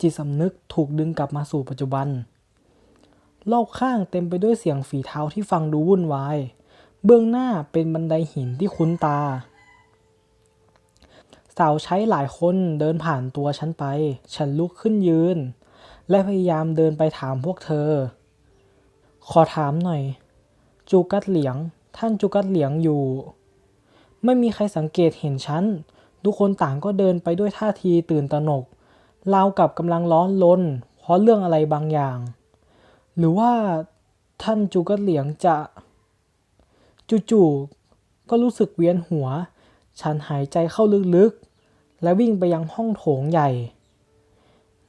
จิตสำนึกถูกดึงกลับมาสู่ปัจจุบันรอบข้างเต็มไปด้วยเสียงฝีเท้าที่ฟังดูวุ่นวาย เบื้องหน้าเป็นบันไดหินที่คุ้นตา สาวใช้หลายคนเดินผ่านตัวฉันไป ฉันลุกขึ้นยืน และพยายามเดินไปถามพวกเธอ ขอถามหน่อย จูกัดเหลียง ท่านจูกัดเหลียงอยู่ ไม่มีใครสังเกตเห็นฉัน ทุกคนต่างก็เดินไปด้วยท่าทีตื่นตระหนก เรากับกำลังร้อนลน เพราะเรื่องอะไรบางอย่าง หรือว่าท่านจูกัดเหลียงจะจู่ๆก็รู้สึกเวียนหัว ฉันหายใจเข้าลึกๆ และวิ่งไปยังห้องโถงใหญ่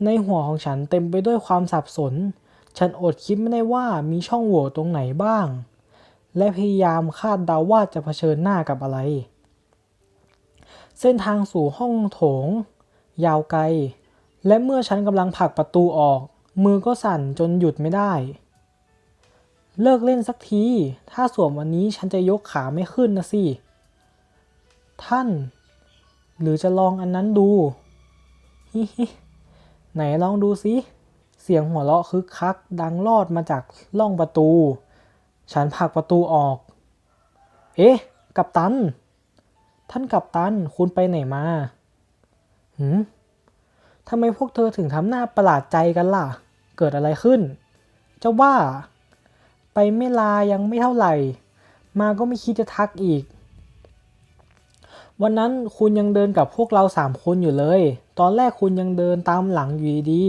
ในหัวของฉันเต็มไปด้วยความสับสน ฉันอดคิดไม่ได้ว่ามีช่องโหว่ตรงไหนบ้าง และพยายามคาดเดาว่าจะเผชิญหน้ากับอะไร เส้นทางสู่ห้องโถง ยาวไกล และเมื่อฉันกำลังผลักประตูออก มือก็สั่นจนหยุดไม่ได้ เลิกเล่นสักที ถ้าสวมวันนี้ฉันจะยกขาไม่ขึ้นนะสิ ท่าน หรือจะลองอันนั้นดู ฮิฮิไหนลองดูสิ เสียงหัวเราะคึกคัก ดังลอดมาจากล่องประตู ฉันผลักประตูออก เอ๊ะ กัปตัน ท่านกัปตัน คุณไปไหนมา หืม ทำไมพวกเธอถึงทำหน้าประหลาดใจกันล่ะ เกิดอะไรขึ้น เจ้าว่า ไปไม่ลายังไม่เท่าไหร่ มาก็ไม่คิดจะทักอีก วันนั้นคุณยังเดินกับพวกเราสามคนอยู่เลย ตอนแรกคุณยังเดินตามหลังอยู่ดี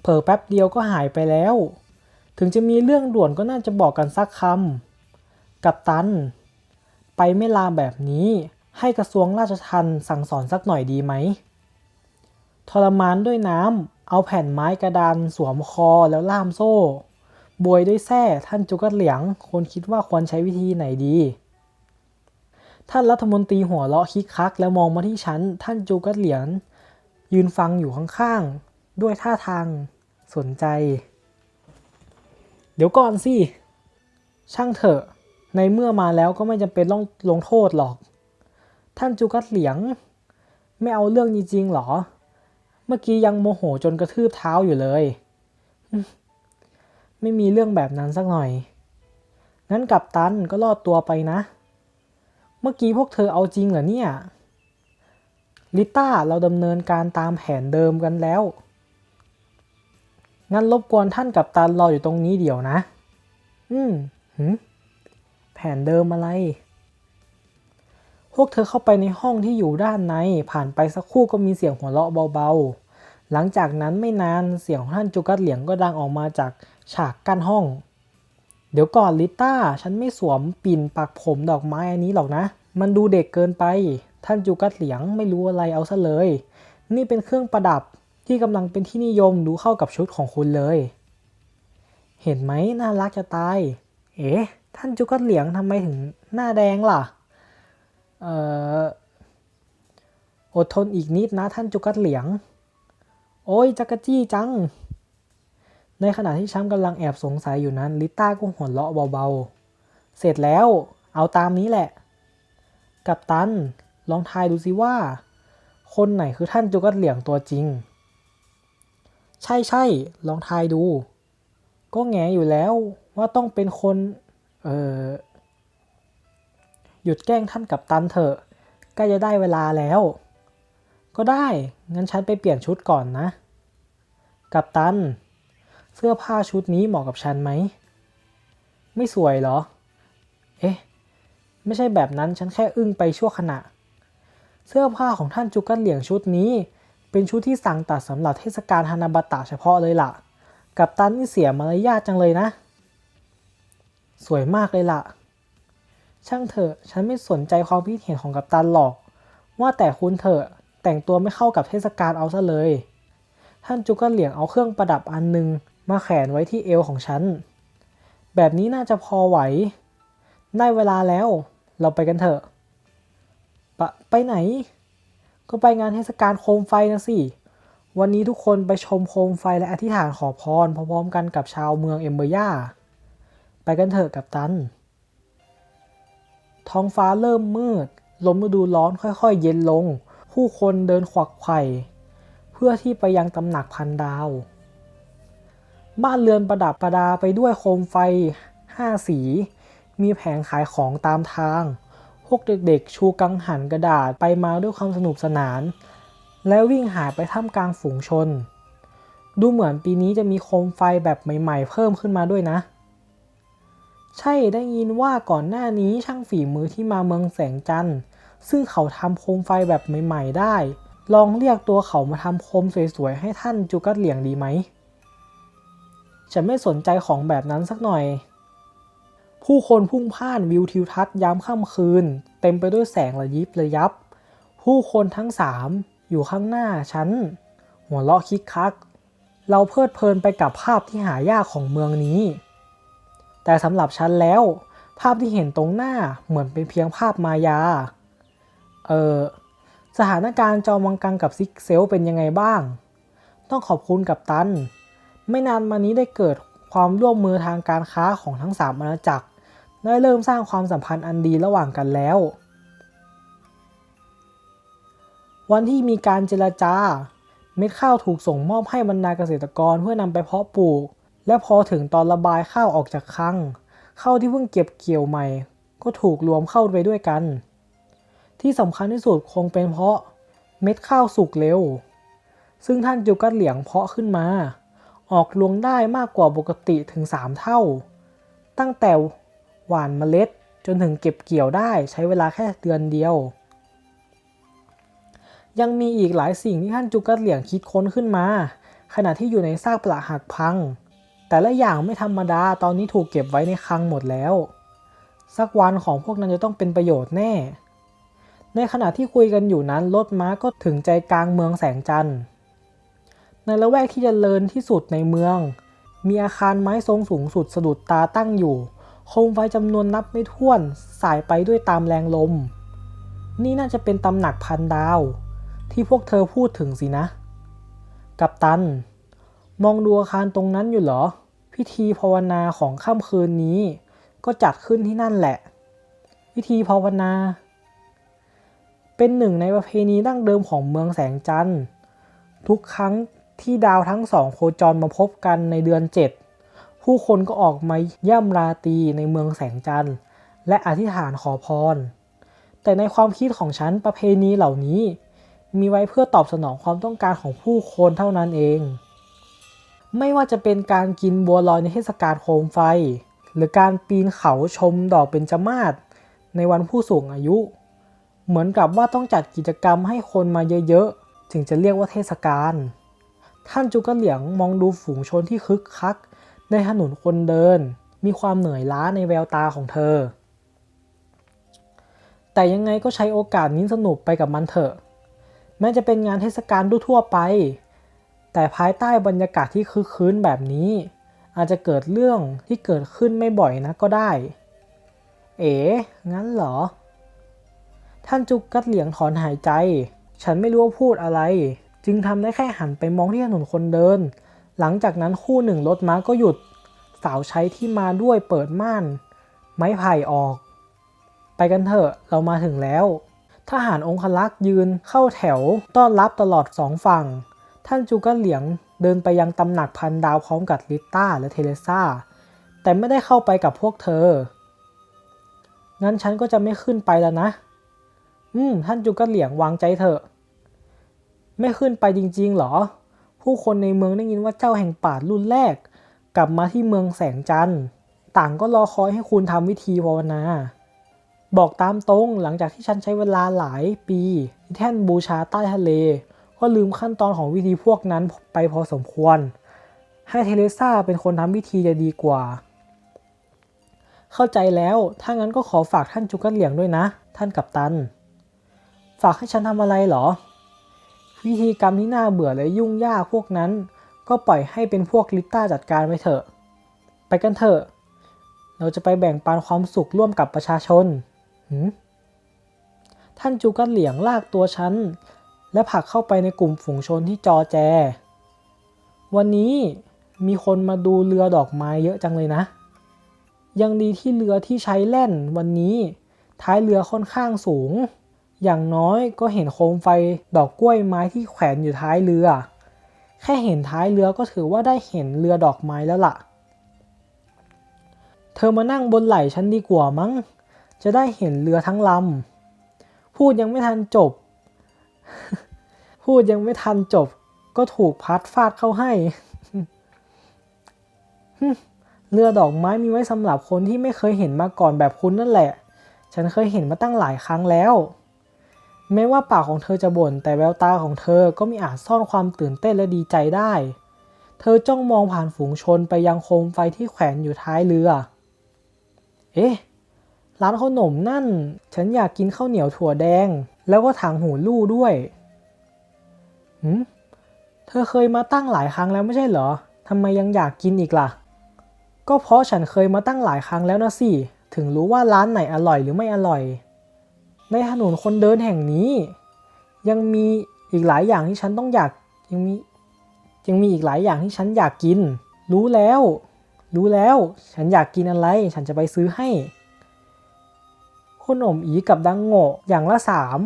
เผลอแป๊บเดียวก็หายไปแล้ว ถึงจะมีเรื่องด่วนก็น่าจะบอกกันสักคำ กับตัน ไปไม่ลาแบบนี้ ให้กระทรวงราชทัณฑ์สั่งสอนสักหน่อยดีไหม ทรมานด้วยน้ำเอาแผ่นไม้กระดานสวมคอแล้วล่ามโซ่บวยด้วยแส้ท่านจุกัดเหลียงคนคิดว่าควรใช้วิธีไหนดี ท่านรัฐมนตรีหัวเราะคิกคัก แล้วมองมาที่ฉัน ท่านจูกัดเหลียนยืนฟังอยู่ข้างๆ ด้วยท่าทางสนใจ เดี๋ยวก่อนสิ ช่างเถอะ ในเมื่อมาแล้วก็ไม่จำเป็นต้องลงโทษหรอก ท่านจูกัดเหลียง ไม่เอาเรื่องจริงๆหรอ มื่อกี้ยังโมโหจนกระทืบเท้าอยู่เลย ไม่มีเรื่องแบบนั้นสักหน่อย งั้นกับตันก็รอดตัวไปนะ เมื่อกี้พวกเธอเอาจริงเหรอเนี่ย ลิต้าเราดำเนินการตามแผนเดิมกันแล้ว งั้นรบกวนท่านกับตันรออยู่ตรงนี้เดี๋ยวนะ อืมหืมแผนเดิมอะไร พวกเธอเข้าไปในห้องที่อยู่ด้านใน ผ่านไปสักครู่ก็มีเสียงหัวเราะเบาๆ หลังจากนั้นไม่นานเสียงของท่านจูกัดเหลียงก็ดังออกมาจากฉากกั้นห้อง เดี๋ยวก่อนลิต้าฉันไม่สวมปิ่นปักผมดอกไม้อันนี้หรอกนะ มันดูเด็กเกินไป ท่านจูกัดเหลียงไม่รู้อะไรเอาซะเลย นี่เป็นเครื่องประดับที่กำลังเป็นที่นิยมดูเข้ากับชุดของคุณเลย เห็นไหมน่ารักจะตาย เอ๊ะท่านจูกัดเหลียงทำไมถึงหน้าแดงล่ะ เอ่ออดทนอีกนิดนะท่านจูกัดเหลียง โอ้ยจักรจี้จัง ในขณะที่ฉันกำลังแอบสงสัยอยู่นั้น ลิต้าก็หัวเราะเบาๆ เสร็จแล้ว เอาตามนี้แหละ กับตัน ลองทายดูสิว่า คนไหนคือท่านจูกัดเหลียงตัวจริง ใช่ใช่ ลองทายดู ก็แงอยู่แล้วว่าต้องเป็นคน เออหยุดแกล้งท่านกับตันเถอะใกล้จะได้เวลาแล้ว ก็ได้ งั้นฉันไปเปลี่ยนชุดก่อนนะ กับตัน เสื้อผ้าชุดนี้เหมาะกับฉันไหม ไม่สวยเหรอ เอ๊ะ ไม่ใช่แบบนั้นฉันแค่อึ้งไปชั่วขณะ เสื้อผ้าของท่านจุกัดเหลียงชุดนี้ เป็นชุดที่สั่งตัดสำหรับเทศกาลฮานาบาตะเฉพาะเลยล่ะ กับตันนี่เสียมารยาทจังเลยนะ สวยมากเลยล่ะ ช่างเถอะ ฉันไม่สนใจความคิดเห็นของกัปตันหรอก ว่าแต่คุณเถอะแต่งตัวไม่เข้ากับเทศกาลเอาซะเลย ท่านจุกัดเหลียงเอาเครื่องประดับอันหนึ่งมาแขวนไว้ที่เอวของฉัน แบบนี้น่าจะพอไหว ได้เวลาแล้ว เราไปกันเถอะปะไปไหน ก็ไปงานเทศกาลโคมไฟนะสิ วันนี้ทุกคนไปชมโคมไฟและอธิษฐานขอพรพร้อมๆกันกับชาวเมืองเอมเบย่าไปกันเถอะกับตัน ท้องฟ้าเริ่มมืด ลมฤดูร้อนค่อยๆ เย็นลง ผู้คนเดินขวักไขว่ พพื่อที่ไปยังตำหนักพันดาว บ้านเรือนประดับประดาไปด้วยโคมไฟห้าสี มีแผงขายของตามทาง พวกเด็กๆ ชูกังหันกระดาษไปมาด้วยความสนุกสนาน แล้ววิ่งหายไปท่ามกลางฝูงชน ดูเหมือนปีนี้จะมีโคมไฟแบบใหม่ๆ เพิ่มขึ้นมาด้วยนะ ใช่ได้ยินว่าก่อนหน้านี้ช่างฝีมือที่มาเมืองแสงจันทร์ ซึ่งเขาทำโคมไฟแบบใหม่ ๆ ได้ ลองเรียกตัวเขามาทำโคมสวยๆ ให้ท่านจูกัดเหลียงดีไหม ฉันไม่สนใจของแบบนั้นสักหน่อย ผู้คนพุ่งพ่านวิวทิวทัศน์ยามค่ำคืน เต็มไปด้วยแสงระยิบระยับ ผู้คนทั้งสามอยู่ข้างหน้าฉัน หัวเราะคิกคัก เราเพลิดเพลินไปกับภาพที่หายากของเมืองนี้ แต่สำหรับฉันแล้ว ภาพที่เห็นตรงหน้าเหมือนเป็นเพียงภาพมายา เออ สถานการณ์จอมังกังกับซิกเซลเป็นยังไงบ้าง ต้องขอบคุณกับตัน ไม่นานมานี้ได้เกิดความร่วมมือทางการค้าของทั้งสามอาณาจักร ได้เริ่มสร้างความสัมพันธ์อันดีระหว่างกันแล้ว วันที่มีการเจรจา เม็ดข้าวถูกส่งมอบให้บรรดาเกษตรกรเพื่อนำไปเพาะปลูก และพอถึงตอนระบายข้าวออกจากคลังข้าวที่เพิ่งเก็บเกี่ยวใหม่ ก็ถูกรวมเข้าไปด้วยกัน ที่สำคัญที่สุดคงเป็นเพราะเม็ดข้าวสุกเร็ว ซึ่งท่านจูกัดเหลียงเพาะขึ้นมา ออกรวงได้มากกว่าปกติถึง 3 เท่า ตั้งแต่หว่านเมล็ดจนถึงเก็บเกี่ยวได้ใช้เวลาแค่เดือนเดียว ยังมีอีกหลายสิ่งที่ท่านจูกัดเหลียงคิดค้นขึ้นมา ขณะที่อยู่ในซากปรักหักพัง แต่ละอย่างไม่ธรรมดาตอนนี้ถูกเก็บไว้ในคลังหมดแล้ว สักวันของพวกนั้นจะต้องเป็นประโยชน์แน่ ในขณะที่คุยกันอยู่นั้นรถม้าก็ถึงใจกลางเมืองแสงจันทร์ ในละแวกที่จเจริญที่สุดในเมือง มีอาคารไม้ทรงสูงสุดสะดุดตาตั้งอยู่ โคมไฟจำนวนนับไม่ถ้วนสายไปด้วยตามแรงลม นี่น่าจะเป็นตำหนักพันดาว ที่พวกเธอพูดถึงสินะ กัปตัน มองดูอาคารตรงนั้นอยู่เหรอ พิธีภาวนาของค่ำคืนนี้ ก็จัดขึ้นที่นั่นแหละ พิธีภาวนา เป็นหนึ่งในประเพณีดั้งเดิมของเมืองแสงจันทร์ ทุกครั้งที่ดาวทั้งสองโคจรมาพบกันในเดือน 7 ผู้คนก็ออกมาย่ำราตรีในเมืองแสงจันทร์ และอธิษฐานขอพร แต่ในความคิดของฉันประเพณีเหล่านี้ มีไว้เพื่อตอบสนองความต้องการของผู้คนเท่านั้นเอง ไม่ว่าจะเป็นการกินบัวลอยในเทศกาลโคมไฟ หรือการปีนเขาชมดอกเบญจมาศในวันผู้สูงอายุ เหมือนกับว่าต้องจัดกิจกรรมให้คนมาเยอะๆ ถึงจะเรียกว่าเทศกาล ท่านจูกัเหลียงมองดูฝูงชนที่คึกคัก ในถนนคนเดิน มีความเหนื่อยล้าในแววตาของเธอ แต่ยังไงก็ใช้โอกาสนี้สนุกไปกับมันเถอะ แม้จะเป็นงานเทศกาลทั่วๆไป แต่ภายใต้บรรยากาศที่คึกคืนแบบนี้ อาจจะเกิดเรื่องที่เกิดขึ้นไม่บ่อยนะก็ได้ เอ๋งั้นเหรอ ท่านจุกกัดเหลียงถอนหายใจ ฉันไม่รู้ว่าพูดอะไร จึงทำได้แค่หันไปมองที่ถนนคนเดิน หลังจากนั้นคู่หนึ่งรถม้าก็หยุด สาวใช้ที่มาด้วยเปิดม่าน ไม้ไผ่ออก ไปกันเถอะเรามาถึงแล้ว ทหารองคลักษ์ยืนเข้าแถวต้อนรับตลอดสองฝั่ง ท่านจูกัดเหลียงเดินไปยังตำหนักพันดาวพร้อมกับลิต้าและเทเลซ่า แต่ไม่ได้เข้าไปกับพวกเธอ งั้นฉันก็จะไม่ขึ้นไปแล้วนะ อืม ท่านจูกัดเหลียงวางใจเถอะ ไม่ขึ้นไปจริง ๆ หรอ ผู้คนในเมืองได้ยินว่าเจ้าแห่งป่ารุ่นแรก กลับมาที่เมืองแสงจันทร์ ต่างก็รอคอยให้คุณทำวิธีภาวนา บอกตามตรงหลังจากที่ฉันใช้เวลาหลายปีที่แท่นบูชาใต้ทะเล ก็ลืมขั้นตอนของวิธีพวกนั้นไปพอสมควร ให้เทเลซ่าเป็นคนทำพิธีจะดีกว่าเข้าใจแล้ว ถ้างั้นก็ขอฝากท่านจุกัดเหลียงด้วยนะ ท่านกัปตัน ฝากให้ฉันทำอะไรเหรอ วิธีกรรมที่น่าเบื่อและยุ่งยากพวกนั้น ก็ปล่อยให้เป็นพวกลิต้าจัดการไปเถอะ ไปกันเถอะ เราจะไปแบ่งปันความสุขร่วมกับประชาชนหืมท่านจูกัดเหลียงลากตัวฉัน และผลักเข้าไปในกลุ่มฝูงชนที่จอแจ วันนี้มีคนมาดูเรือดอกไม้เยอะจังเลยนะ ยังดีที่เรือที่ใช้แล่นวันนี้ ท้ายเรือค่อนข้างสูง อย่างน้อยก็เห็นโคมไฟดอกกล้วยไม้ที่แขวนอยู่ท้ายเรือ แค่เห็นท้ายเรือก็ถือว่าได้เห็นเรือดอกไม้แล้วล่ะ เธอมานั่งบนไหล่ฉันดีกว่ามั้ง จะได้เห็นเรือทั้งลำ พูดยังไม่ทันจบ พูดยังไม่ทันจบ ก็ถูกพัดฟาดเข้าให้ เรือดอกไม้มีไว้สำหรับคนที่ไม่เคยเห็นมาก่อนแบบคุณนั่นแหละ ฉันเคยเห็นมาตั้งหลายครั้งแล้ว แม้ว่าปากของเธอจะบ่นแต่แววตาของเธอก็มีอาจซ่อนความตื่นเต้นและดีใจได้ เธอจ้องมองผ่านฝูงชนไปยังโคมไฟที่แขวนอยู่ท้ายเรือ เอ๊ะ ร้านขนมนั่น ฉันอยากกินข้าวเหนียวถั่วแดง แล้วก็ถังหูลู่ด้วยหืมเธอเคยมาตั้งหลายครั้งแล้วไม่ใช่เหรอทำไมยังอยากกินอีกล่ะ ก็เพราะฉันเคยมาตั้งหลายครั้งแล้วนะสิ ถึงรู้ว่าร้านไหนอร่อยหรือไม่อร่อย ในถนนคนเดินแห่งนี้ ยังมีอีกหลายอย่างที่ฉันต้องอยากยังมียังมีอีกหลายอย่างที่ฉันอยากกิน รู้แล้ว รู้แล้ว ฉันอยากกินอะไร ฉันจะไปซื้อให้ขนมอีกับดังโง่อย่างละสาม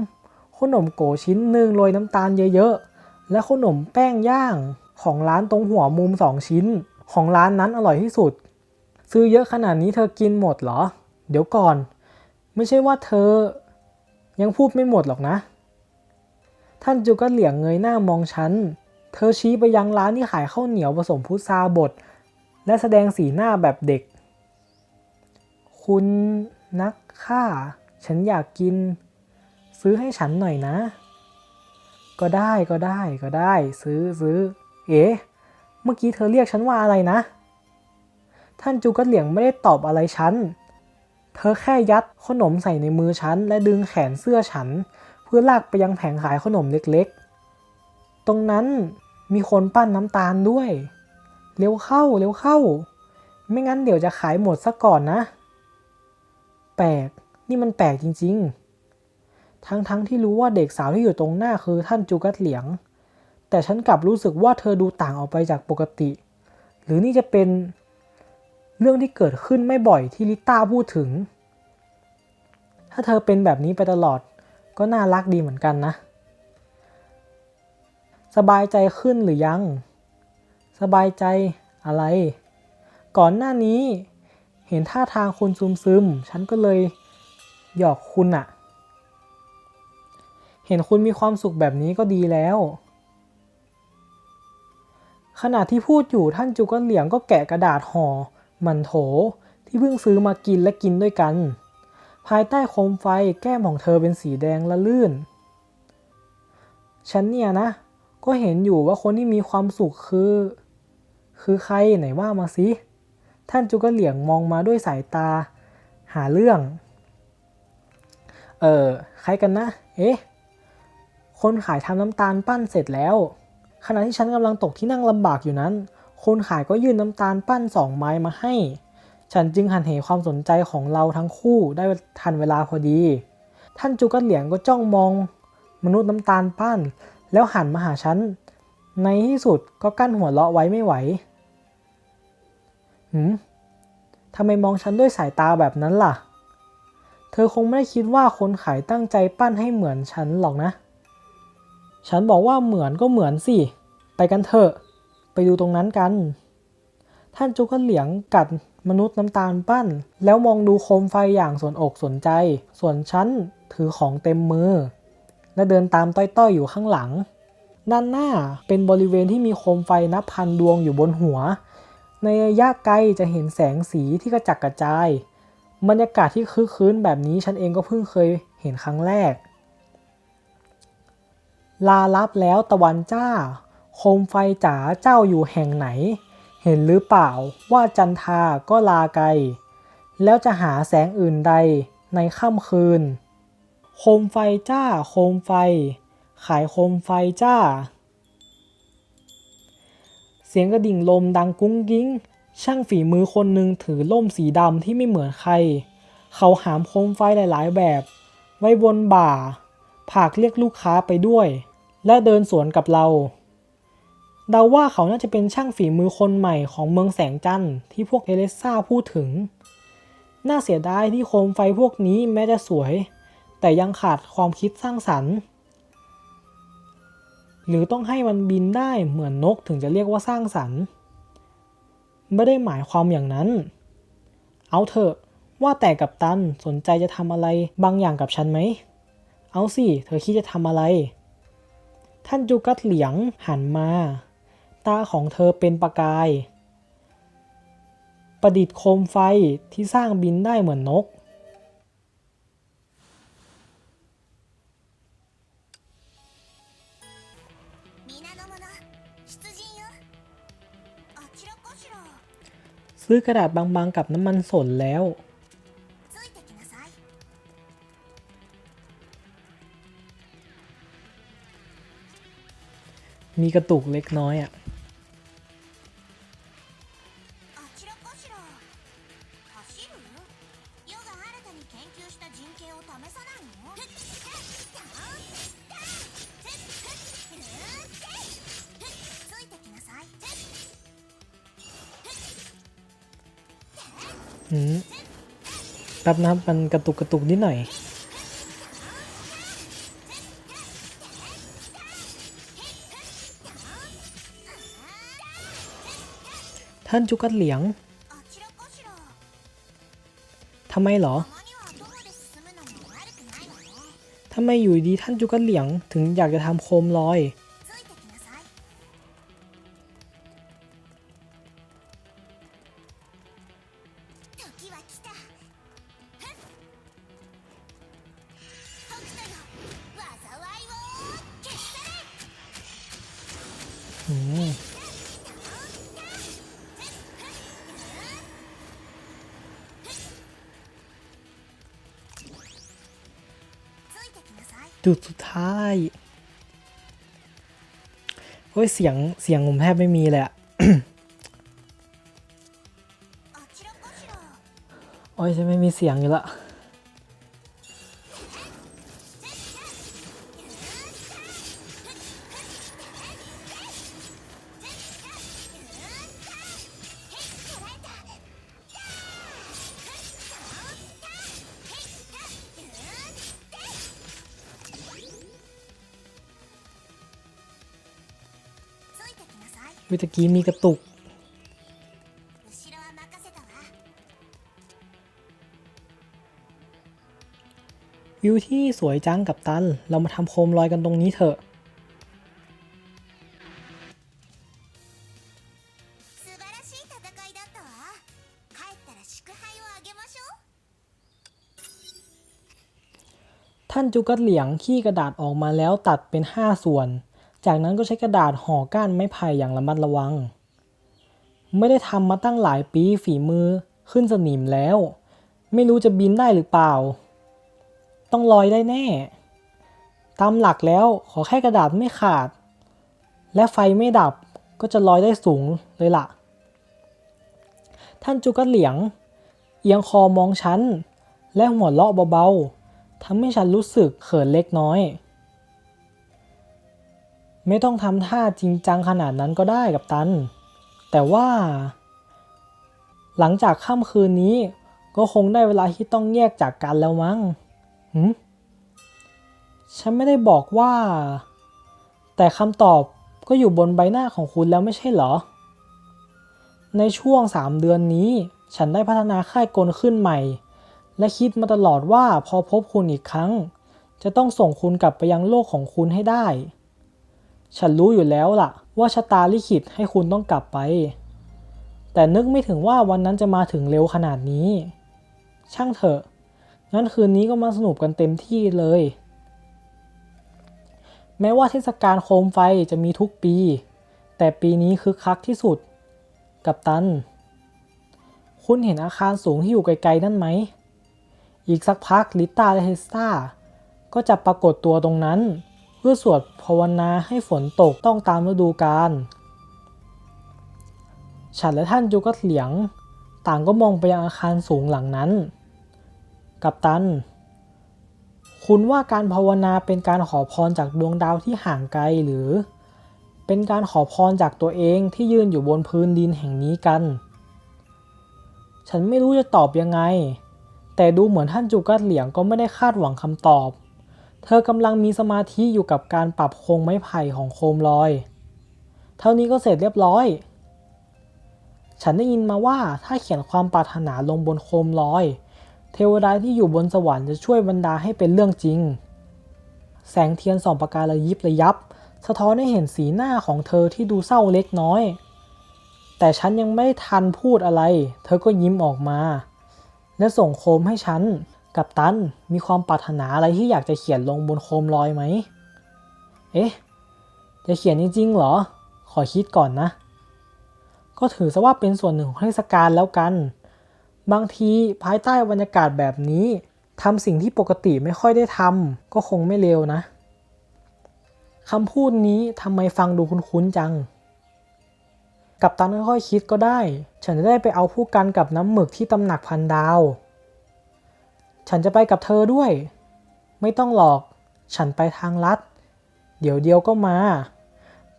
ขนมโกชิ้นหนึ่งโรยน้ำตาลเยอะๆ และขนมแป้งย่างของร้านตรงหัวมุมสองชิ้น ของร้านนั้นอร่อยที่สุด ซื้อเยอะขนาดนี้เธอกินหมดเหรอ เดี๋ยวก่อน ไม่ใช่ว่าเธอ ยังพูดไม่หมดหรอกนะ ท่านจูก็เหลียงเงยหน้ามองฉัน เธอชี้ไปยังร้านที่ขายข้าวเหนียวผสมพุทราบด และแสดงสีหน้าแบบเด็ก คุณนักฆ่า ฉันอยากกิน ซื้อให้ฉันหน่อยนะ ก็ได้ก็ได้ก็ได้ ซื้อซื้อ เอ๊ะเมื่อกี้เธอเรียกฉันว่าอะไรนะ ท่านจูกัดเหลียงไม่ได้ตอบอะไรฉัน เธอแค่ยัดขนมใส่ในมือฉัน และดึงแขนเสื้อฉัน เพื่อลากไปยังแผงขายขนมเล็กๆ ตรงนั้นมีคนปั้นน้ำตาลด้วย เร็วเข้าเร็วเข้า ไม่งั้นเดี๋ยวจะขายหมดซะก่อนนะ แปลกนี่มันแปลกจริง ๆ ทั้งๆทที่รู้ว่าเด็กสาวที่อยู่ตรงหน้าคือท่านจูกัดเหลียง แต่ฉันกลับรู้สึกว่าเธอดูต่างออกไปจากปกติ หรือนี่จะเป็น เรื่องที่เกิดขึ้นไม่บ่อยที่ลิต้าพูดถึง ถ้าเธอเป็นแบบนี้ไปตลอดก็น่ารักดีเหมือนกันนะ สบายใจขึ้นหรือยัง สบายใจอะไร ก่อนหน้านี้ เห็นท่าทางคุณซึมซึม ฉันก็เลยหยอกคุณอะเห็นคุณมีความสุขแบบนี้ก็ดีแล้ว ขณะที่พูดอยู่ท่านจูก็เหลียงก็แกะกระดาษห่อ มันโถที่เพิ่งซื้อมากินและกินด้วยกัน ภายใต้โคมไฟแก้มของเธอเป็นสีแดงละลื่น ฉันเนี่ยนะ ก็เห็นอยู่ว่าคนที่มีความสุขคือ คือใครไหนว่ามาสิ ท่านจูกเหลียงมองมาด้วยสายตา หาเรื่อง เออใครกันนะ เอ๊ะ คนขายทำน้ำตาลปั้นเสร็จแล้ว ขณะที่ฉันกำลังตกที่นั่งลำบากอยู่นั้น คนขายก็ยื่นน้ำตาลปั้นสองไม้มาให้ ฉันจึงหันเหความสนใจของเราทั้งคู่ได้ทันเวลาพอดี ท่านจูกัดเหลียงก็จ้องมอง มนุษย์น้ำตาลปั้น แล้วหันมาหาฉัน ในที่สุดก็กั้นหัวเราะไว้ไม่ไหวหืมทำไมมองฉันด้วยสายตาแบบนั้นล่ะ เธอคงไม่ได้คิดว่าคนขายตั้งใจปั้นให้เหมือนฉันหรอกนะ ฉันบอกว่าเหมือนก็เหมือนสิ ไปกันเถอะ ไปดูตรงนั้นกัน ท่านจุกเหลียงกัดมนุษย์น้ำตาลปั้น แล้วมองดูโคมไฟอย่างสนอกสนใจ ส่วนฉันถือของเต็มมือ และเดินตามต้อยๆอยู่ข้างหลัง ด้านหน้าเป็นบริเวณที่มีโคมไฟนับพันดวงอยู่บนหัว ในระยะไกลจะเห็นแสงสีที่กระจัดกระจาย บรรยากาศที่คึกคืนแบบนี้ฉันเองก็เพิ่งเคยเห็นครั้งแรก ลาลับแล้วตะวันจ้า โคมไฟจ๋าเจ้าอยู่แห่งไหน เห็นหรือเปล่าว่าจันทาก็ลาไกล แล้วจะหาแสงอื่นใดในค่ำคืน โคมไฟจ้าโคมไฟ ขายโคมไฟจ้า เสียงกระดิ่งลมดังกุ้งกิ้ง ช่างฝีมือคนหนึ่งถือล่มสีดำที่ไม่เหมือนใคร เขาหามโคมไฟหลาย ๆ แบบ ไว้บนบ่าผากเรียกลูกค้าไปด้วย และเดินสวนกับเรา เดาว่าเขาน่าจะเป็นช่างฝีมือคนใหม่ของเมืองแสงจันทร์ที่พวกเอเลซ่าพูดถึง น่าเสียดายที่โคมไฟพวกนี้แม้จะสวย แต่ยังขาดความคิดสร้างสรรค์ หรือต้องให้มันบินได้เหมือนนกถึงจะเรียกว่าสร้างสรรค์ ไม่ได้หมายความอย่างนั้น เอาเถอะว่าแต่กับตันสนใจจะทำอะไรบางอย่างกับฉันไหม เอาสิ เธอคิดจะทำอะไร ท่านจูกัดเหลียงหันมา ตาของเธอเป็นประกาย ประดิษฐ์โคมไฟที่สร้างบินได้เหมือนนก ซื้อกระดาษบางๆกับน้ำมันสนแล้วมีกระตุกเล็กน้อยอะ่ะ 研究した陣形を試さないのふっふっふっふっふっふっついてきなさい อืมแป๊บนะมันกระตุกกระตุกนิดหน่อย ท่านจุกัดเหลียง あちらこちら ทำไมเหรอ ำไมอยู่ดีท่านจุกันเหลียงถึงอยากจะทำโคมลอย อืม จุดสุดท้ายเฮ้ยเสียงเสียงผมแทบไม่มีเลยอะโอ้ยจะไม่มีเสียงอยู่ละ มื่อกี้มีกระตุก วิวที่สวยจังกับตัน เรามาทำโคมลอยกันตรงนี้เถอะ ท่านจูกัดเหลียงขี้กระดาษออกมาแล้วตัดเป็น 5 ส่วน จากนั้นก็ใช้กระดาษห่อก้านไม้ไผ่อย่างระมัดระวัง ไม่ได้ทำมาตั้งหลายปีฝีมือขึ้นสนิมแล้ว ไม่รู้จะบินได้หรือเปล่า ต้องลอยได้แน่ ตามหลักแล้วขอแค่กระดาษไม่ขาด และไฟไม่ดับก็จะลอยได้สูงเลยล่ะ ท่านจูกัดเหลียง เอียงคอมองฉัน และหัวเราะเบาๆทำให้ฉันรู้สึกเขินเล็กน้อย ไม่ต้องทำท่าจริงจังขนาดนั้นก็ได้กับตัน แต่ว่า หลังจากค่ำคืนนี้ ก็คงได้เวลาที่ต้องแยกจากกันแล้วมั้งหืมฉันไม่ได้บอกว่า แต่คำตอบก็อยู่บนใบหน้าของคุณแล้วไม่ใช่เหรอ ในช่วงสามเดือนนี้ ฉันได้พัฒนาค่ายกลขึ้นใหม่ และคิดมาตลอดว่าพอพบคุณอีกครั้ง จะต้องส่งคุณกลับไปยังโลกของคุณให้ได้ ฉันรู้อยู่แล้วล่ะ ว่าชะตาลิขิตให้คุณต้องกลับไป แต่นึกไม่ถึงว่าวันนั้นจะมาถึงเร็วขนาดนี้ ช่างเถอะ งั้นคืนนี้ก็มาสนุกกันเต็มที่เลย แม้ว่าเทศกาลโคมไฟจะมีทุกปี แต่ปีนี้คึกคักที่สุด กับตัน คุณเห็นอาคารสูงที่อยู่ไกลๆนั่นไหม อีกสักพักลิต้าและเฮสตาก็จะปรากฏตัวตรงนั้น พื่อสวดภาวนาให้ฝนตกต้องตามฤดูกาล ฉันและท่านจูกัดเหลียง ต่างก็มองไปยังอาคารสูงหลังนั้น กับตัน คุณว่าการภาวนาเป็นการขอพรจากดวงดาวที่ห่างไกลหรือ เป็นการขอพรจากตัวเองที่ยืนอยู่บนพื้นดินแห่งนี้กัน ฉันไม่รู้จะตอบยังไง แต่ดูเหมือนท่านจูกัดเหลียงก็ไม่ได้คาดหวังคำตอบ เธอกำลังมีสมาธิอยู่กับการปรับโครงไม้ไผ่ของโคมลอย เท่านี้ก็เสร็จเรียบร้อย ฉันได้ยินมาว่าถ้าเขียนความปรารถนาลงบนโคมลอย เทวดาที่อยู่บนสวรรค์จะช่วยบรรดาให้เป็นเรื่องจริง แสงเทียนส่องประกายระยิบระยับ สะท้อนให้เห็นสีหน้าของเธอที่ดูเศร้าเล็กน้อย แต่ฉันยังไม่ทันพูดอะไร เธอก็ยิ้มออกมา และส่งโคมให้ฉัน กับตันมีความปรารถนาอะไรที่อยากจะเขียนลงบนโคมลอยไหม เอ๊ะ จะเขียนจริงๆหรอ ขอคิดก่อนนะ ก็ถือซะว่าเป็นส่วนหนึ่งของเทศกาลแล้วกัน บางทีภายใต้บรรยากาศแบบนี้ทำสิ่งที่ปกติไม่ค่อยได้ทำก็คงไม่เลวนะคำพูดนี้ทำไมฟังดูคุ้นๆจัง กับตันค่อยๆคิดก็ได้ ฉันจะได้ไปเอาผู้กันกับน้ำหมึกที่ตำหนักพันดาว ฉันจะไปกับเธอด้วย ไม่ต้องหรอก ฉันไปทางลัด เดี๋ยวเดียวก็มา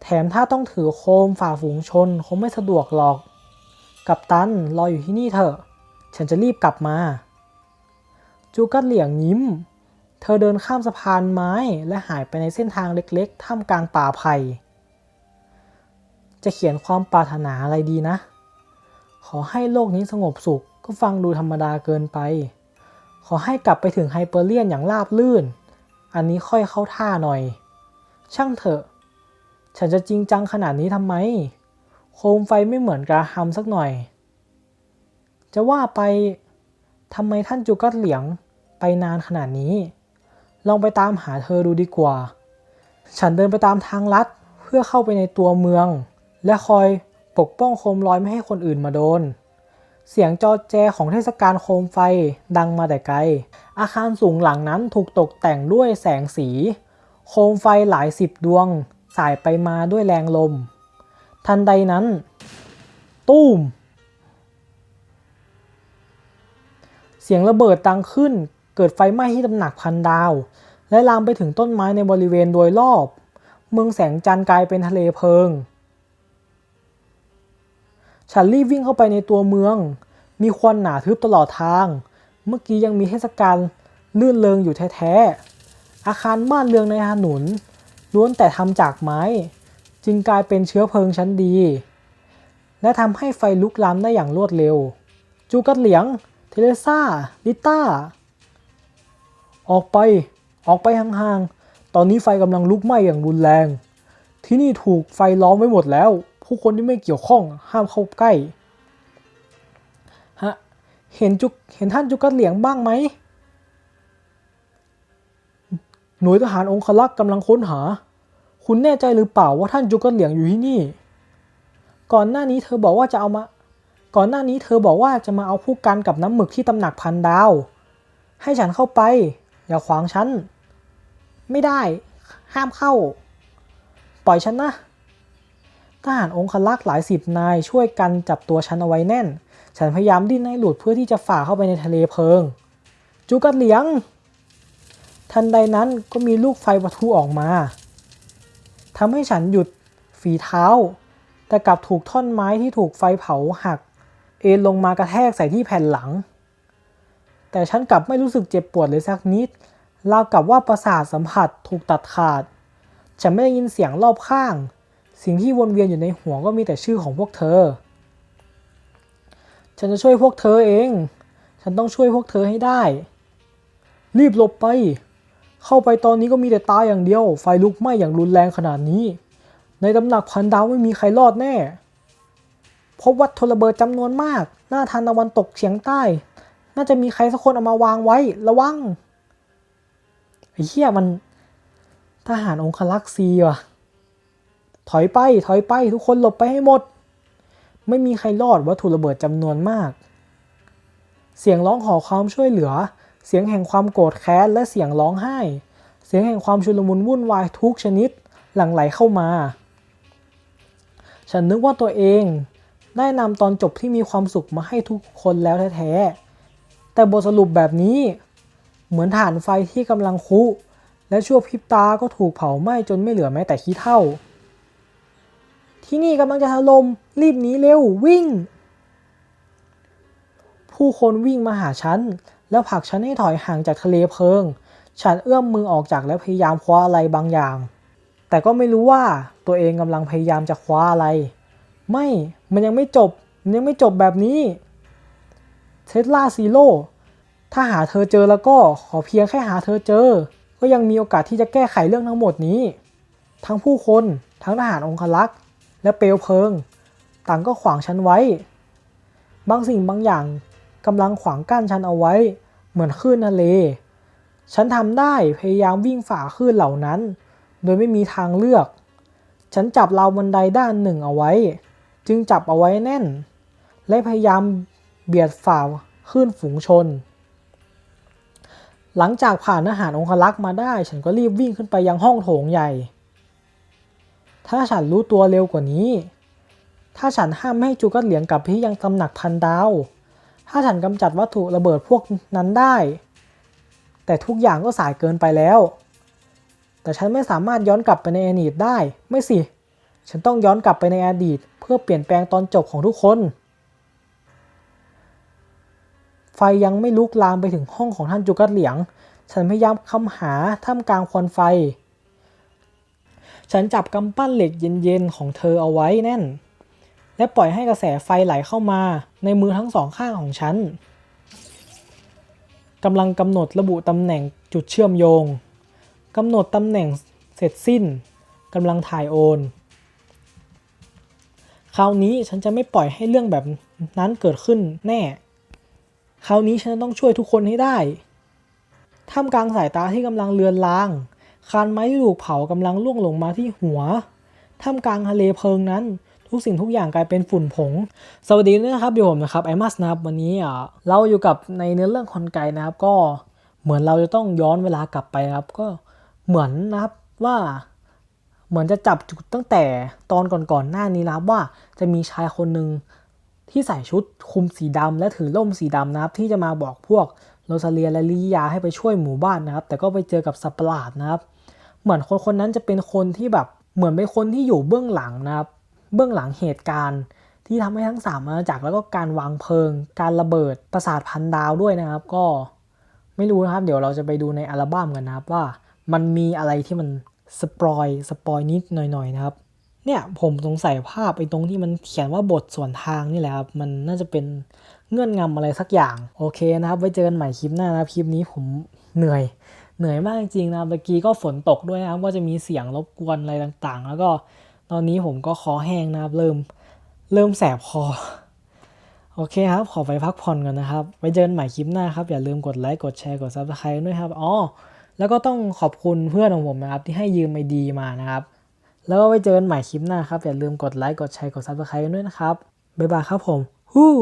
แถมถ้าต้องถือโคมฝ่าฝูงชนคงไม่สะดวกหรอก กับตันรออยู่ที่นี่เถอะ ฉันจะรีบกลับมา จูกัดเหลี่ยงยิ้ม เธอเดินข้ามสะพานไม้และหายไปในเส้นทางเล็กๆ ท่ามกลางป่าไผ่จะเขียนความปรารถนาอะไรดีนะ ขอให้โลกนี้สงบสุขก็ฟังดูธรรมดาเกินไป ขอให้กลับไปถึงไฮเปอร์เลียนอย่างราบลื่น อันนี้ค่อยเข้าท่าหน่อย ช่างเถอะ ฉันจะจริงจังขนาดนี้ทำไม โคมไฟไม่เหมือนกระฮัมสักหน่อย จะว่าไปทำไมท่านจูกัดเหลียงไปนานขนาดนี้ ลองไปตามหาเธอดูดีกว่า ฉันเดินไปตามทางลัดเพื่อเข้าไปในตัวเมือง และคอยปกป้องโคมลอยไม่ให้คนอื่นมาโดน เสียงจอแจของเทศกาลโคมไฟดังมาแต่ไกล อาคารสูงหลังนั้นถูกตกแต่งด้วยแสงสี โคมไฟหลายสิบดวง สายไปมาด้วยแรงลม ทันใดนั้น ตู้ม เสียงระเบิดดังขึ้น เกิดไฟไหม้ที่ตำหนักพันดาว และลามไปถึงต้นไม้ในบริเวณโดยรอบ เมืองแสงจันทร์กลายเป็นทะเลเพลิง ฉันรีบวิ่งเข้าไปในตัวเมือง มีควันหนาทึบตลอดทาง เมื่อกี้ยังมีเทศกาลลื่นเริงอยู่แท้ๆ อาคารบ้านเรืองในถนนล้วนแต่ทำจากไม้ จึงกลายเป็นเชื้อเพลิงชั้นดี และทำให้ไฟลุกลามได้อย่างรวดเร็ว จูกัดเหลียง เทเลซ่า ลิต้า ออกไป ออกไปห่างๆ ตอนนี้ไฟกำลังลุกไหม้อย่างรุนแรง ที่นี่ถูกไฟล้อมไว้หมดแล้ว ผู้คนที่ไม่เกี่ยวข้องห้ามเข้าใกล้ฮะเห็นจุกเห็นท่านจุกัดเหลียงบ้างไหมหน่วยทหารองคลักษ์กำลังค้นหา คุณแน่ใจหรือเปล่าว่าท่านจุกัดเหลียงอยู่ที่นี่ ก่อนหน้านี้เธอบอกว่าจะเอามา ก่อนหน้านี้เธอบอกว่าจะมาเอาผู้กันกับน้ำหมึกที่ตำหนักพันดาว ให้ฉันเข้าไป อย่าขวางฉัน ไม่ได้ ห้ามเข้า ปล่อยฉันนะ ทหารองคลักษ์หลายสิบนายช่วยกันจับตัวฉันเอาไว้แน่น ฉันพยายามดิ้นให้หลุดเพื่อที่จะฝ่าเข้าไปในทะเลเพลิง จูกัดเหลียง ทันใดนั้นก็มีลูกไฟปะทุออกมาทำให้ฉันหยุดฝีเท้า แต่กลับถูกท่อนไม้ที่ถูกไฟเผาหัก เอ็นลงมากระแทกใส่ที่แผ่นหลัง แต่ฉันกลับไม่รู้สึกเจ็บปวดเลยสักนิดราวกับว่าประสาทสัมผัสถูกตัดขาด ฉันไม่ได้ยินเสียงรอบข้าง สิ่งที่วนเวียนอยู่ในหัวก็มีแต่ชื่อของพวกเธอ ฉันจะช่วยพวกเธอเอง ฉันต้องช่วยพวกเธอให้ได้ รีบหลบไป เข้าไปตอนนี้ก็มีแต่ตายอย่างเดียว ไฟลุกไหม้อย่างรุนแรงขนาดนี้ ในตำหนักพันดาวไม่มีใครรอดแน่ พบวัตถุระเบิดจำนวนมาก หน้าทานตะวันตกเฉียงใต้ น่าจะมีใครสักคนเอามาวางไว้ ระวังไอ้เหี้ยมันทหารองคลักษ์ซีว่ะ ถอยไป ถอยไป ทุกคนหลบไปให้หมด ไม่มีใครรอดวัตถุระเบิดจำนวนมาก เสียงร้องขอความช่วยเหลือ เสียงแห่งความโกรธแค้นและเสียงร้องไห้ เสียงแห่งความชุลมุนวุ่นวายทุกชนิดหลั่งไหลเข้ามา ฉันนึกว่าตัวเองได้นำตอนจบที่มีความสุขมาให้ทุกคนแล้วแท้ๆ แต่บทสรุปแบบนี้เหมือนฐานไฟที่กำลังคุ และชั่วพริบตาก็ถูกเผาไหม้จนไม่เหลือแม้แต่ขี้เท่า ที่นี่กำลังจะถล่มรีบหนีเร็ววิ่ง ผู้คนวิ่งมาหาฉัน แล้วผลักฉันให้ถอยห่างจากทะเลเพลิง ฉันเอื้อมมือออกจากและพยายามคว้าอะไรบางอย่าง แต่ก็ไม่รู้ว่าตัวเองกำลังพยายามจะคว้าอะไร ไม่มันยังไม่จบ มันยังไม่จบแบบนี้เทสลาซีโร่ถ้าหาเธอเจอแล้วก็ขอเพียงแค่หาเธอเจอ ก็ยังมีโอกาสที่จะแก้ไขเรื่องทั้งหมดนี้ ทั้งผู้คน ทั้งทหารองคลักษ์ และเปลวเพลิง ต่างก็ขวางฉันไว้ บางสิ่งบางอย่างกำลังขวางกั้นฉันเอาไว้ เหมือนคลื่นทะเล ฉันทำได้พยายามวิ่งฝ่าคลื่นเหล่านั้น โดยไม่มีทางเลือก ฉันจับราวบันไดด้านหนึ่งเอาไว้ จึงจับเอาไว้แน่น และพยายามเบียดฝ่าคลื่นฝูงชน หลังจากผ่านอาหารองคลักษ์มาได้ ฉันก็รีบวิ่งขึ้นไปยังห้องโถงใหญ่ ถ้าฉันรู้ตัวเร็วกว่านี้ ถ้าฉันห้ามไม่ให้จูกัดเหลียงกลับที่ยังตำหนักพันดาว ถ้าฉันกำจัดวัตถุระเบิดพวกนั้นได้ แต่ทุกอย่างก็สายเกินไปแล้ว แต่ฉันไม่สามารถย้อนกลับไปในอดีตได้ ไม่สิ ฉันต้องย้อนกลับไปในอดีต เพื่อเปลี่ยนแปลงตอนจบของทุกคน ไฟยังไม่ลุกลามไปถึงห้องของท่านจูกัดเหลียง ฉันพยายามคำหาท่ามกลางควันไฟ ฉันจับกำปั้นเหล็กเย็นๆของเธอเอาไว้แน่น และปล่อยให้กระแสไฟไหลเข้ามาในมือทั้งสองข้างของฉันกำลังกำหนดระบุตำแหน่งจุดเชื่อมโยงกำหนดตำแหน่งเสร็จสิ้นกำลังถ่ายโอน คราวนี้ฉันจะไม่ปล่อยให้เรื่องแบบนั้นเกิดขึ้นแน่ คราวนี้ฉันจะต้องช่วยทุกคนให้ได้ ท่ามกลางสายตาที่กำลังเลือนลาง คานไม้ที่ถูกเผากำลังล่วงลงมาที่หัวท่ามกลางทะเลเพลิงนั้น ทุกสิ่งทุกอย่างกลายเป็นฝุ่นผง สวัสดีนะครับอยู่ผมนะครับไอมัสนะครับวันนี้อะเราอยู่กับในเนื้อเรื่องคนไกลนะครับก็เหมือนเราจะต้องย้อนเวลากลับไปนะครับ ก็เหมือนนะครับว่าเหมือนจะจับจุดตั้งแต่ตอนก่อนๆหน้านี้นะครับว่าจะมีชายคนหนึ่งที่ใส่ชุดคลุมสีดำและถือร่มสีดำนะครับ ที่จะมาบอกพวกโรซาเลียและลิยาให้ไปช่วยหมู่บ้านนะครับ แต่ก็ไปเจอกับสัตว์ประหลาดนะครับ เหมือนคนคนนั้นจะเป็นคนที่แบบเหมือนเป็นคนที่อยู่เบื้องหลังนะครับ เบื้องหลังเหตุการณ์ ที่ทำให้ทั้งสามอาณาจักรแล้วก็การวางเพลิง การระเบิดปราสาทพันดาวด้วยนะครับ ก็ไม่รู้นะครับ เดี๋ยวเราจะไปดูในอัลบั้มกันนะครับว่ามันมีอะไรที่มันสปอยสปอยนิดหน่อยๆนะครับเนี่ยผมสงสัยภาพไอ้ตรงที่มันเขียนว่าบทส่วนทางนี่แหละครับ มันน่าจะเป็นเงื่อนงำอะไรสักอย่าง โอเคนะครับ ไว้เจอกันใหม่คลิปหน้านะครับคลิปนี้ผมเหนื่อย เหนื่อยมากจริงนะเมื่อกี้ก็ฝนตกด้วยนะครับก็จะมีเสียงรบกวนอะไรต่างๆ แล้วก็ตอนนี้ผมก็คอแห้งนะครับเริ่มเริ่มแสบคอโอเคครับ ขอไปพักผ่อนก่อนนะครับ ไว้เจอกันใหม่คลิปหน้าครับ อย่าลืมกดไลค์ กดแชร์ กด subscribe ด้วยครับ อ๋อ แล้วก็ต้องขอบคุณเพื่อนของผมนะครับ ที่ให้ยืมไอดีมานะครับ แล้วก็ไว้เจอกันใหม่คลิปหน้าครับ อย่าลืมกดไลค์ กดแชร์ กด subscribe ด้วยนะครับ บ๊ายบายครับผมฮู้